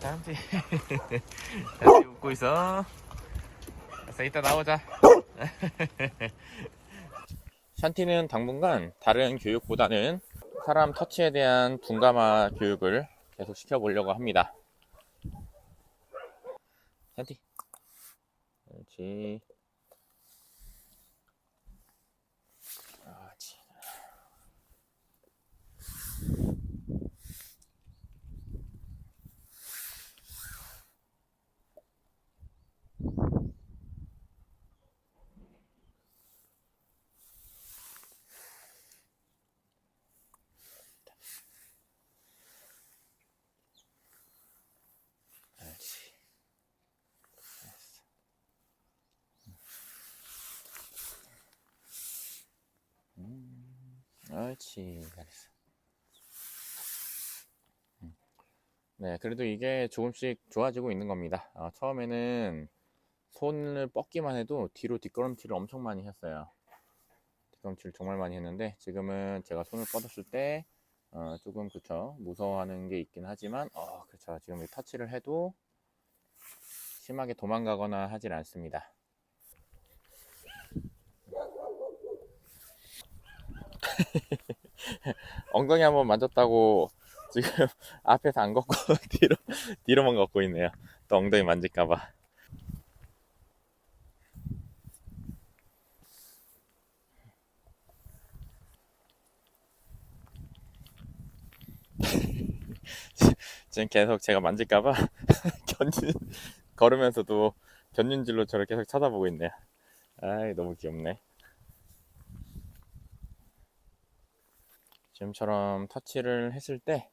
짠지. 짠지 웃고 있어. 그래서 이따 나오자. 샨티는 당분간 다른 교육보다는 사람 터치에 대한 둔감화 교육을 계속 시켜보려고 합니다. 샨티. 그렇지. 옳지. 잘했어. 음. 네, 그래도 이게 조금씩 좋아지고 있는 겁니다. 어, 처음에는 손을 뻗기만 해도 뒤로 뒷걸음질을 엄청 많이 했어요. 뒷걸음질을 정말 많이 했는데 지금은 제가 손을 뻗었을 때 어, 조금 그쵸 무서워하는 게 있긴 하지만 어 그쵸 지금 이 터치를 해도 심하게 도망가거나 하질 않습니다. 엉덩이 한번 만졌다고 지금 앞에서 안 걷고 뒤로 뒤로만 걷고 있네요. 또 엉덩이 만질까봐. 지금 계속 제가 만질까봐 견진 걸으면서도 견눈질로 저를 계속 쳐다보고 있네요. 아이 너무 귀엽네. 지금처럼 터치를 했을 때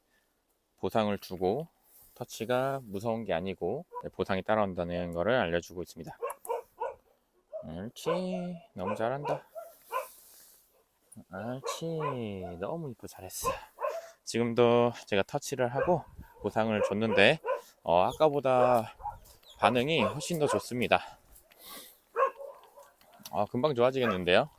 보상을 주고 터치가 무서운 게 아니고 보상이 따라온다는 것을 알려주고 있습니다. 옳지 너무 잘한다. 옳지 너무 이쁘 잘했어. 지금도 제가 터치를 하고 보상을 줬는데 어, 아까보다 반응이 훨씬 더 좋습니다. 아, 금방 좋아지겠는데요?